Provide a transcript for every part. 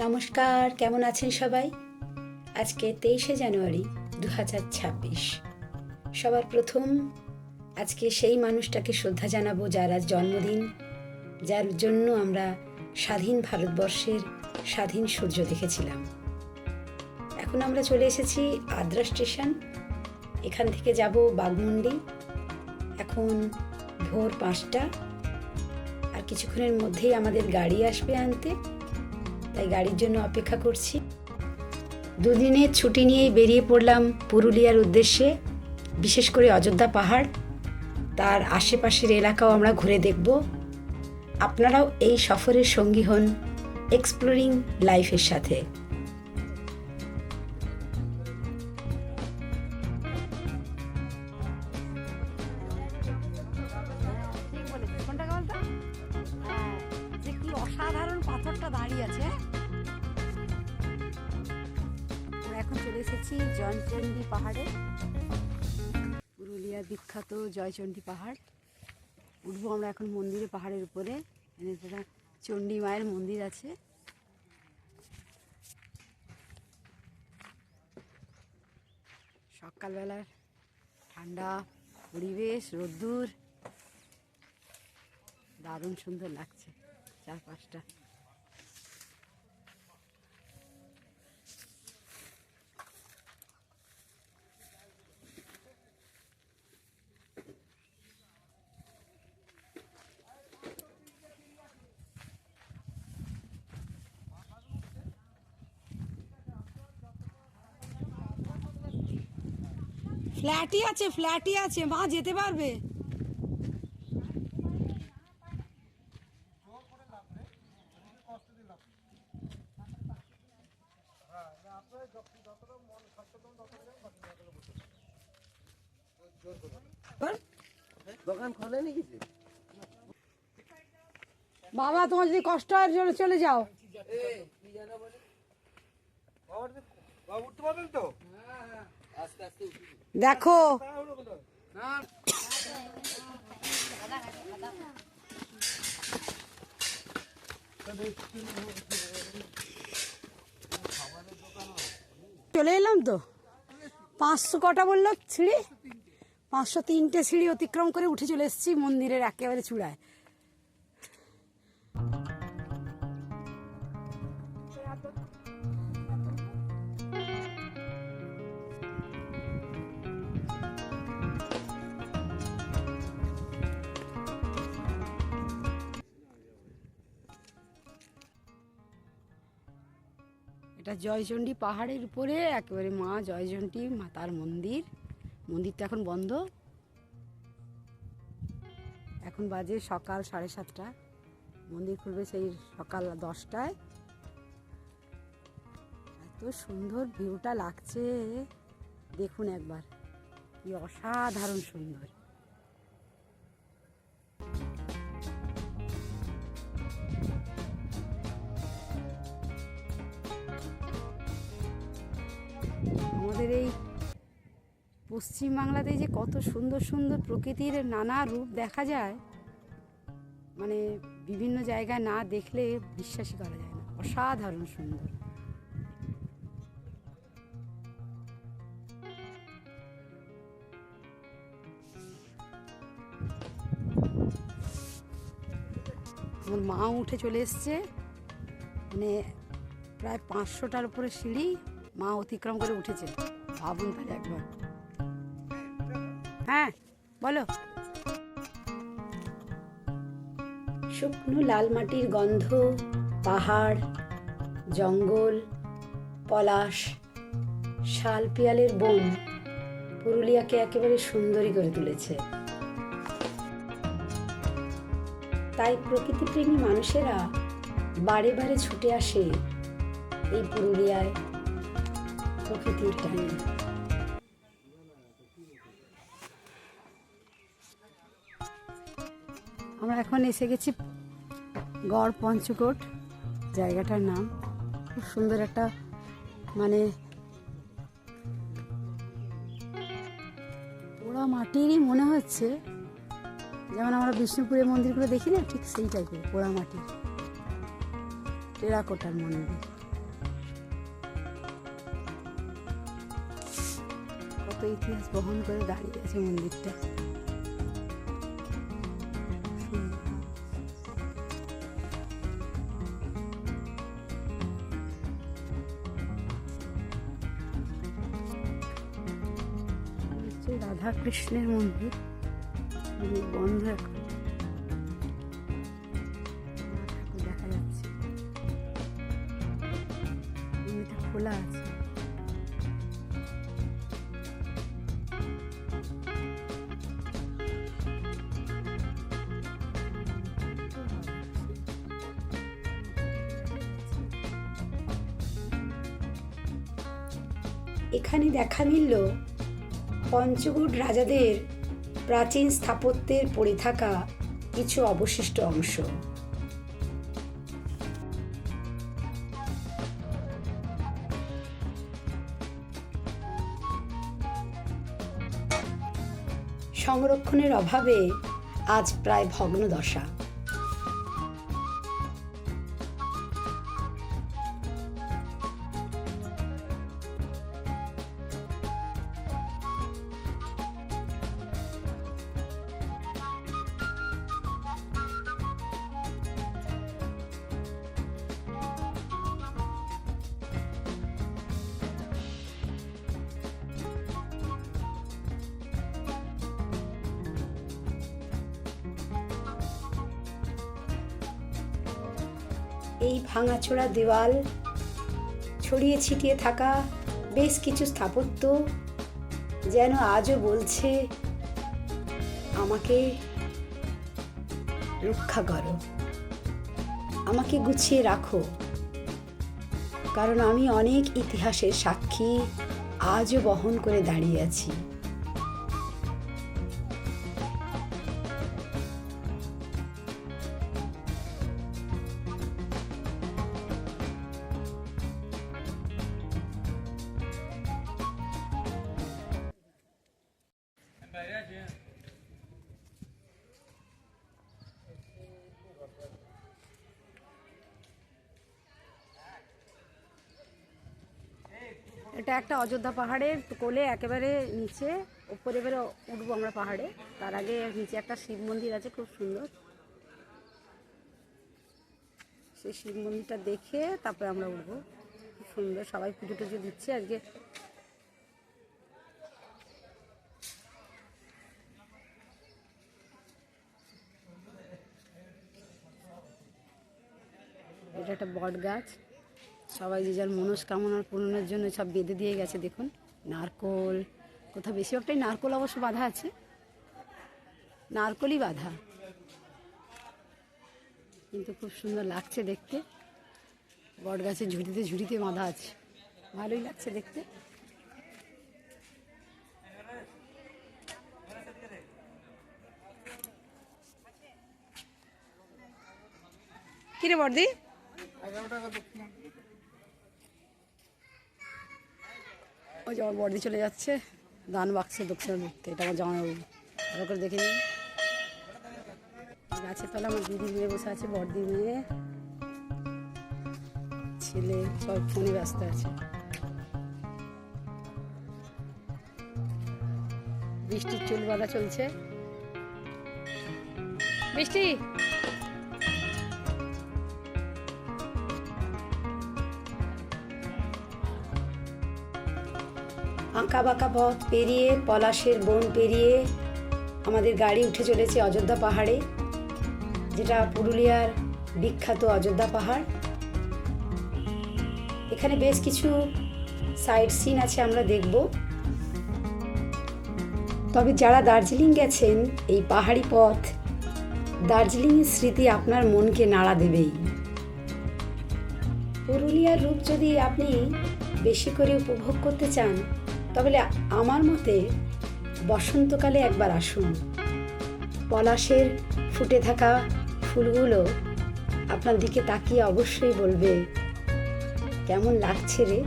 নমস্কার, কেমন আছেন সবাই? আজকে তেইশে জানুয়ারি দু হাজার ছাব্বিশ। সবার প্রথম আজকে সেই মানুষটাকে শ্রদ্ধা জানাব যার আজ জন্মদিন, যার জন্য আমরা স্বাধীন ভারতবর্ষের স্বাধীন সূর্য দেখেছিলাম। এখন আমরা চলে এসেছি আদ্রা স্টেশন। এখান থেকে যাব বাগমুন্ডি এখন ভোর পাঁচটা। আর কিছুক্ষণের মধ্যেই আমাদের গাড়ি আসবে আনতে। তাই গাড়ির জন্য অপেক্ষা করছি। দুদিনের ছুটি নিয়েই বেরিয়ে পড়লাম পুরুলিয়ার উদ্দেশ্যে, বিশেষ করে অযোধ্যা পাহাড়। তার আশেপাশের এলাকাও আমরা ঘুরে দেখব। আপনারাও এই সফরের সঙ্গী হন এক্সপ্লোরিং লাইফের সাথে। জয়চণ্ডী পাহাড়। উঠবো আমরা এখন মন্দিরে, পাহাড়ের উপরে। এখানে চণ্ডী মায়ের মন্দির আছে। সকালবেলার ঠান্ডা পরিবেশ, রোদ্দুর। দারুণ সুন্দর লাগছে চারপাশটা। ফ্ল্যাটই আছে ফ্ল্যাটই আছে। মা যেতে পারবে? দোকান খোলে নাকি বাবা তোমার যদি কষ্ট হয় চলে চলে যাও। বাবু উঠতে পারবেন তো? দেখো। চলে এলাম তো? পাঁচশো কটা বলল সিঁড়ি পাঁচশো তিনটে সিঁড়ি অতিক্রম করে উঠে চলে এসেছি মন্দিরের একেবারে চূড়ায়। এটা জয়চণ্ডী পাহাড়ের উপরে, একেবারে মা জয়চণ্ডী মাতার মন্দির। মন্দিরটা এখন বন্ধ। এখন বাজে সকাল সাড়ে সাতটা। মন্দির খুলবে সেই সকাল দশটায়। এত সুন্দর ভিউটা লাগছে। দেখুন একবার, কি অসাধারণ সুন্দর। পশ্চিমবাংলাতে যে কত সুন্দর সুন্দর প্রকৃতির নানা রূপ দেখা যায় মানে বিভিন্ন জায়গায় না দেখলে বিশ্বাসই করা যায় না। অসাধারণ সুন্দর। আমার মা উঠে চলে এসছে মানে প্রায় পাঁচশোটার উপরে সিঁড়ি মা অতিক্রম করে উঠেছে। ভাবুন তাহলে একবার। হ্যাঁ বলো। শুকনো লাল মাটির গন্ধ, পাহাড়, জঙ্গল, পলাশ, শাল পিয়ালের বন পুরুলিয়াকে একেবারে সুন্দরী করে তুলেছে। তাই প্রকৃতিপ্রেমী মানুষেরা বারে বারে ছুটে আসে এই পুরুলিয়ায় প্রকৃতির টানে। এখন এসে গেছি গড় পঞ্চকোট, জায়গাটার নাম। খুব সুন্দর একটা মানে পোড়া মাটিরই মনে হচ্ছে। যেমন আমরা বিষ্ণুপুরের মন্দিরগুলো দেখি না, ঠিক সেই টাইপের পোড়া মাটির টেরাকোটার মন্দির। কত ইতিহাস বহন করে দাঁড়িয়ে আছে মন্দিরটা। রাধা কৃষ্ণের মন্দির বন্ধ এখন। দেখা যাচ্ছে। খোলা আছে। এখানে দেখা মিলল পঞ্চগুট রাজাদের প্রাচীন স্থাপত্যের পড়ে থাকা কিছু অবশিষ্ট অংশ। সংরক্ষণের অভাবে আজ প্রায় ভগ্নদশা। এই ভাঙাচোরা দেওয়াল, ছড়িয়ে ছিটিয়ে থাকা বেশ কিছু স্থাপত্য যেন আজও বলছে, আমাকে রক্ষা করো, আমাকে গুছিয়ে রাখো। কারণ আমি অনেক ইতিহাসের সাক্ষী আজও বহন করে দাঁড়িয়ে আছি। একটা অযোধ্যা পাহাড়ের কোলে একেবারে নিচে, ওপরে এবারে উঠবো আমরা পাহাড়ে। তার আগে নিচে একটা শিব মন্দির আছে, খুব সুন্দর। সেই শিব মন্দিরটা দেখে তারপরে আমরা উঠবো। খুব সুন্দর, সবাই পুজো টুজো দিচ্ছে আজকে। এটা একটা বট গাছ। সবাই যে যার মনস্কামনার পূরণের জন্য সব বেঁধে দিয়ে গেছে দেখুন নারকোল কোথাও বেশিরভাগটাই নারকোল অবশ্য বাঁধা আছে। নারকোলই বাঁধা। কিন্তু খুব সুন্দর লাগছে দেখতে। বট গাছের ঝুড়িতে ঝুড়িতে বাঁধা আছে। ভালোই লাগছে দেখতে। কিরে বর্দি ওই যে বর্দি চলে যাচ্ছে দান বাক্সে দক্ষিণা ঢুকতে এটা আমার জামাইবাবু ভালো করে দেখে নিন। গাছের তলা আমার দিদির মেয়ে বসে আছে বর্দির মেয়ে। ছেলে, সব ফোনে ব্যস্ত আছে। বৃষ্টির চুল বাঁধা চলছে। বৃষ্টি! আঁকা বাঁকা পথ পেরিয়ে, পলাশের বন পেরিয়ে আমাদের গাড়ি উঠে চলেছে অযোধ্যা পাহাড়ে, যেটা পুরুলিয়ার বিখ্যাত অযোধ্যা পাহাড়। এখানে বেশ কিছু সাইড সিন আছে আমরা দেখব। তবে যারা দার্জিলিং গেছেন, এই পাহাড়ি পথ দার্জিলিংয়ের স্মৃতি আপনার মনকে নাড়া দেবেই। পুরুলিয়ার রূপ যদি আপনি বেশি করে উপভোগ করতে চান তবে আমার মতে বসন্তকালে একবার আসুন। পলাশের ফুটে থাকা ফুলগুলো আপনার দিকে তাকিয়ে অবশ্যই বলবে, কেমন লাগছে রে?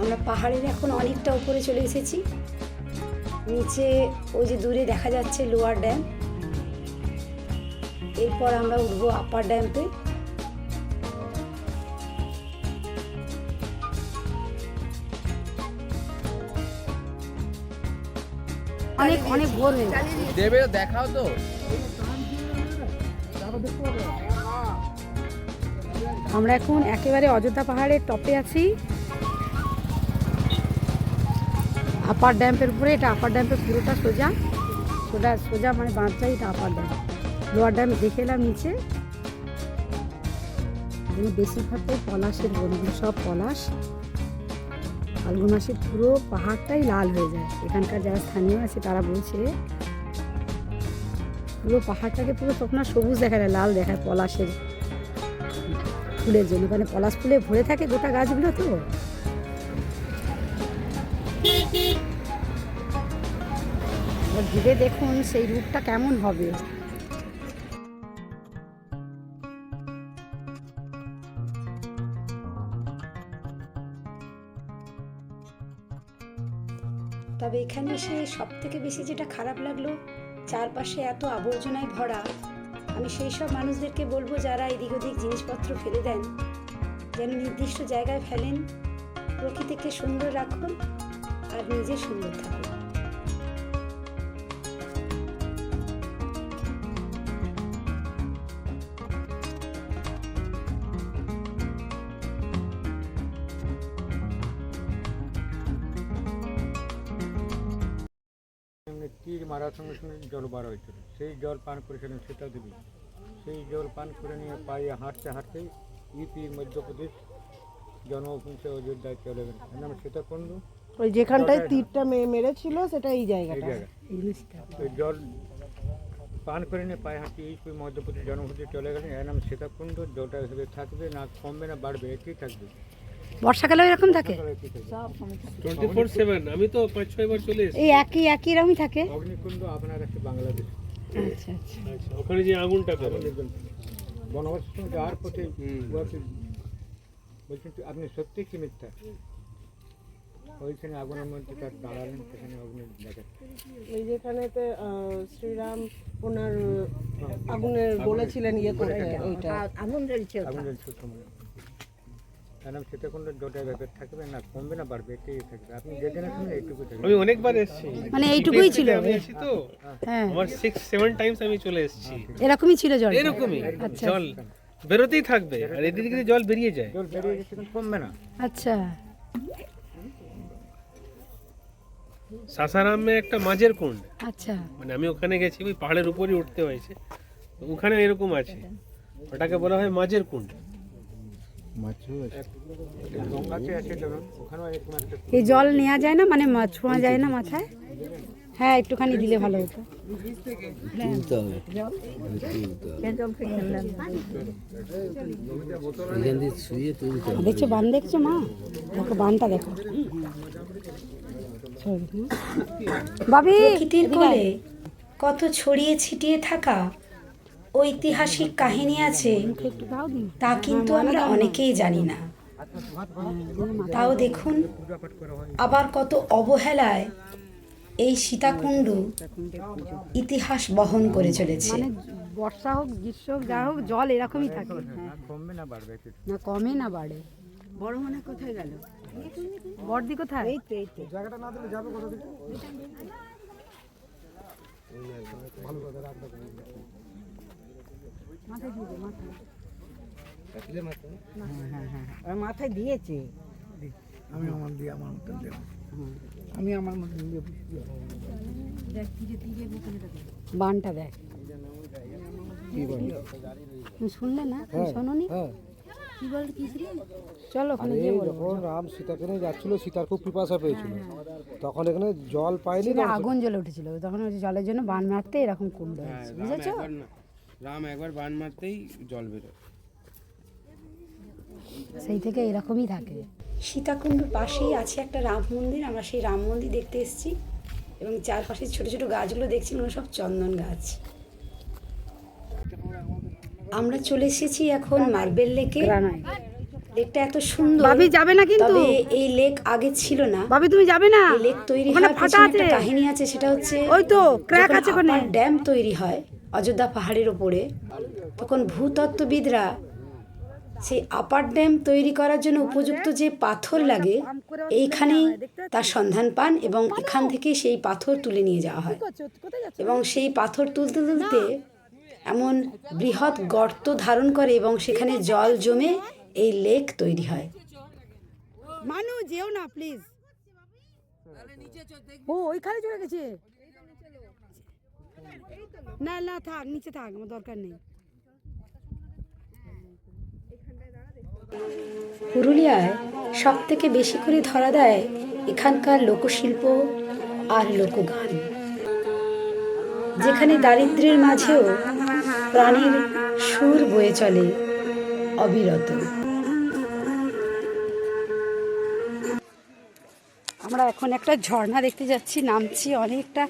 আমরা পাহাড়ের এখন অনেকটা উপরে চলে এসেছি। নিচে ওই যে দূরে দেখা যাচ্ছে লোয়ার ড্যাম। এরপর আমরা উঠবো আপার ড্যাম্পে অনেক অনেক ভোর হয়ে দেবে দেখাও তো। আমরা এখন একেবারে অযোধ্যা পাহাড়ের টপে আছি। আপার ড্যাম্পের উপরে, এটা আপার ড্যাম্পের পুরোটা সোজা। সোজা সোজা মানে বাঁধটাই এটা আপার ড্যাম লোয়ার ড্যাম দেখে এলাম নিচে। এখানে বেশিরভাগটাই পলাশের বনগুলো সব পলাশ। ফাল্গুন মাসে পুরো পাহাড়টাই লাল হয়ে যায়। এখানকার যারা স্থানীয় আছে, তারা বলছে, পুরো পাহাড়টাকে পুরো আর সবুজ দেখা যায় লাল দেখায় পলাশের ফুলের জন্য। মানে পলাশ ফুলে ভরে থাকে গোটা গাছগুলো তো। ঘিরে দেখুন সেই রূপটা কেমন হবে। তবে এখানে এসে সব থেকে বেশি যেটা খারাপ লাগল, চারপাশে এত আবর্জনায় ভরা, আমি সেই সব মানুষদেরকে বলব যারা এদিক ওদিক জিনিসপত্র ফেলে দেন, যেন নির্দিষ্ট জায়গায় ফেলেন, প্রকৃতিকে সুন্দর রাখুন আর নিজে সুন্দর থাকুন। তীর মারার সঙ্গে সঙ্গে জল বার হয়েছিল। সেই জল পান করেছিলেন সেটা দেবী। সেই জল পান করে নিয়ে পায়ে হাঁটতে হাঁটতে ইপি মধ্যপ্রদেশ জন্মভূমিতে অযোধ্যায় চলে গেলেন। এর নাম সীতাকুণ্ড। ওই যেখানটায় তীরটা মে- মেরেছিল সেটা এই এই জায়গাটা জায়গা ওই জল পান করে নিয়ে পায়ে হাঁটতে ইপি মধ্যপ্রদেশ জন্মভূমিতে চলে গেলেন। এর নাম সীতাকুণ্ড। জলটা থাকবে না কমবে না বাড়বে একই থাকবে। বর্ষাকালেও এরকম থাকে? টোয়েন্টি ফোর সেভেন আমি তো পাঁচ ছয় বার চলে এই একই একই রকমই থাকে? অগ্নিকুণ্ড আপনার আছে বাংলাদেশ। আচ্ছা আচ্ছা। আচ্ছা, ওখানে যে আগুনটা সঙ্গে যাওয়ার পথে বলছেন আপনি সত্যি কি মিথ্যা? ওইখানে আগুনের মধ্যে তার দাঁড়ালেন সেখানে অগ্নি দেখা। ওই যেখানেতে শ্রীরাম ওনার আগুনের বলেছিলেন ইয়ে করে। ওইটা। আগুন জ্বলছে সময় তার ব্যাপার থাকবে না কমবে না বাড়বে এটাই থাকবে। আপনি যেখানে এইটুকু থাকবে। আমি অনেকবার এসেছি। মানে এইটুকুই ছিল। আমি এসেছি তো। হ্যাঁ। আমার সিক্স সেভেন টাইমস আমি চলে এসেছি। এরকমই ছিল জল। এরকমই। আচ্ছা। জল বেরোতেই থাকবে আর এদিক থেকে জল বেরিয়ে যায়। জল বেরিয়ে গেছে কমবে না। আচ্ছা। সাসারামে একটা মাঝের কুণ্ড আচ্ছা। মানে আমি ওখানে গেছি ওই পাহাড়ের উপরই উঠতে হয়েছে। ওখানে এরকম আছে। ওটাকে বলা হয় মাঝের কুণ্ড গঙ্গাতে আছে ধরুন ওখানেও এরকম একটা এই জল নেওয়া যায় না মানে মা- ছোঁয়া যায় না মাথায়? হ্যাঁ একটুখানি দিলে ভালো হতো। দেখছ বান দেখছ মা? দেখো বানটা দেখো। বাবি কত ছড়িয়ে ছিটিয়ে থাকা ঐতিহাসিক কাহিনী আছে তা কিন্তু আমরা অনেকেই জানি না। তাও দেখুন আবার কত অবহেলায় এই সীতাকুণ্ড ইতিহাস বহন করে চলেছে। মানে বর্ষা হোক গ্রীষ্ম হোক যা হোক জল এরকমই থাকে। না কমবে না বাড়বে না কমে না বাড়ে। বড় মানে কোথায় গেল? বড়দি কোথায়? এই তো এই তো। মাথায় দিয়ে দে, মাথায়। মাথায়? দিয়েছে? বানটা দেখ। তুমি শুনলে না? তুমি শোনোনি? কি বল কি ছিল? চলো যখন রাম সীতাকে নিয়ে যাচ্ছিল সীতার খুব পিপাসা পেয়েছিল। তখন এখানে জল পায়নি সেটা আগুন জ্বলে উঠেছিল। তখন ওই যে জলের জন্য বান মারতে এরকম কুণ্ড হয়েছে বুঝেছ? রাম একবার বান মারতেই জল বেরোয়। সেই থেকে এরকমই থাকে। সীতাকুণ্ডর পাশেই আছে একটা রাম মন্দির আমরা সেই রাম মন্দির দেখতে এসেছি এবং চারপাশে ছোট ছোট গাছগুলো দেখছি ওগুলো সব চন্দন গাছ। আমরা চলে এসেছি এখন মার্বেল লেকে। লেকটা এত সুন্দর। ভাবি যাবে না কিন্তু। তবে এই লেক আগে ছিল না। ভাবি তুমি যাবে না? এই লেক তৈরি হওয়ার ফাটা পেছনে আছে। একটা কাহিনী আছে সেটা হচ্ছে ওই তো ক্র্যাক আছে ওখানে। ড্যাম তৈরি হয় অযোধ্যা পাহাড়ের ওপরে। তখন ভূতত্ত্ববিদরা সেই আপার ড্যাম তৈরি করার জন্য উপযুক্ত যে পাথর লাগে এইখানেই তার সন্ধান পান এবং এখান থেকে সেই পাথর তুলে নিয়ে যাওয়া হয়। এবং সেই পাথর তুলতে তুলতে এমন বৃহৎ গর্ত ধারণ করে এবং সেখানে জল জমে এই লেক তৈরি হয়। মানু যেও না প্লিজ ও ওইখানে চলে গেছে? না না, থাক, নিচে থাক, আমার দরকার নেই। পুরুলিয়ায় সব থেকে বেশি করে ধরা দেয় এখানকার লোকশিল্প আর লোকগান। যেখানে দারিদ্র্যের মাঝেও প্রাণীর সুর বয়ে চলে অবিরত। আমরা এখন একটা ঝর্ণা দেখতে যাচ্ছি, নামছি অনেকটা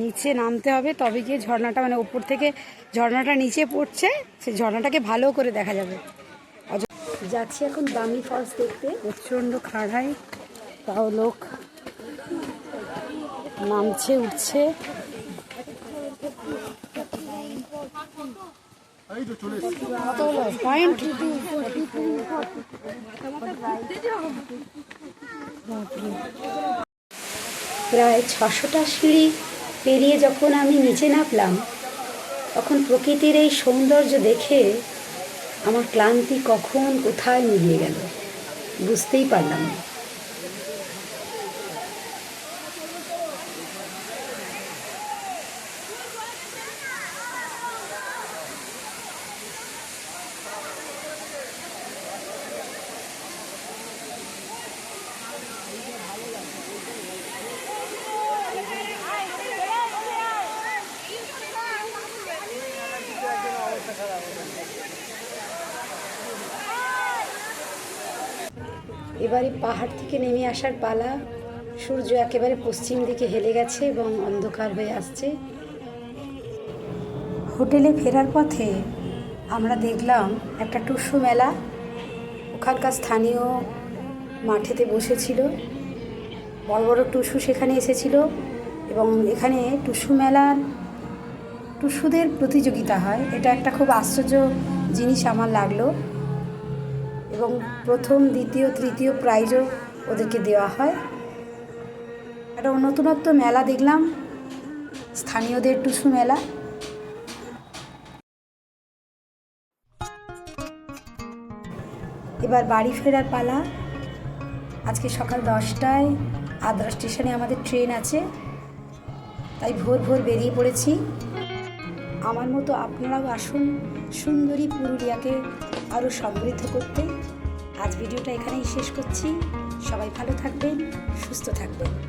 নিচে নামতে হবে, তবে গিয়ে ঝর্ণাটা মানে উপর থেকে ঝর্ণাটা নিচে পড়ছে, সেই ঝর্ণাটাকে ভালো করে দেখা যাবে। যাচ্ছি এখন দামি ফলস দেখতে, প্রচণ্ড খাড়াই, তাও লোক নামছে, উঠছে। প্রায় ছশোটা সিঁড়ি পেরিয়ে যখন আমি নিচে নামলাম, তখন প্রকৃতির এই সৌন্দর্য দেখে আমার ক্লান্তি কখন কোথায় মিলিয়ে গেল, বুঝতেই পারলাম না। এবারে পাহাড় থেকে নেমে আসার পালা, সূর্য একেবারে পশ্চিম দিকে হেলে গেছে এবং অন্ধকার হয়ে আসছে। হোটেলে ফেরার পথে আমরা দেখলাম একটা টুসু মেলা, ওখানকার স্থানীয় মাঠেতে বসেছিল। বড় বড় টুসু সেখানে এসেছিল এবং এখানে টুসু মেলার টুসুদের প্রতিযোগিতা হয়। এটা একটা খুব আশ্চর্য জিনিস আমার লাগল। এবং প্রথম, দ্বিতীয়, তৃতীয় প্রাইজও ওদেরকে দেওয়া হয়। একটা নতুনত্ব মেলা দেখলাম, স্থানীয়দের টুসু মেলা। এবার বাড়ি ফেরার পালা। আজকে সকাল দশটায় আদ্রা স্টেশনে আমাদের ট্রেন আছে। তাই ভোর ভোর বেরিয়ে পড়েছি। আমার মতো আপনারাও আসুন সুন্দরী পুরুলিয়াকে আরও সমৃদ্ধ করতে। আজ ভিডিওটা এখানেই শেষ করছি। সবাই ভালো থাকবেন, সুস্থ থাকবেন।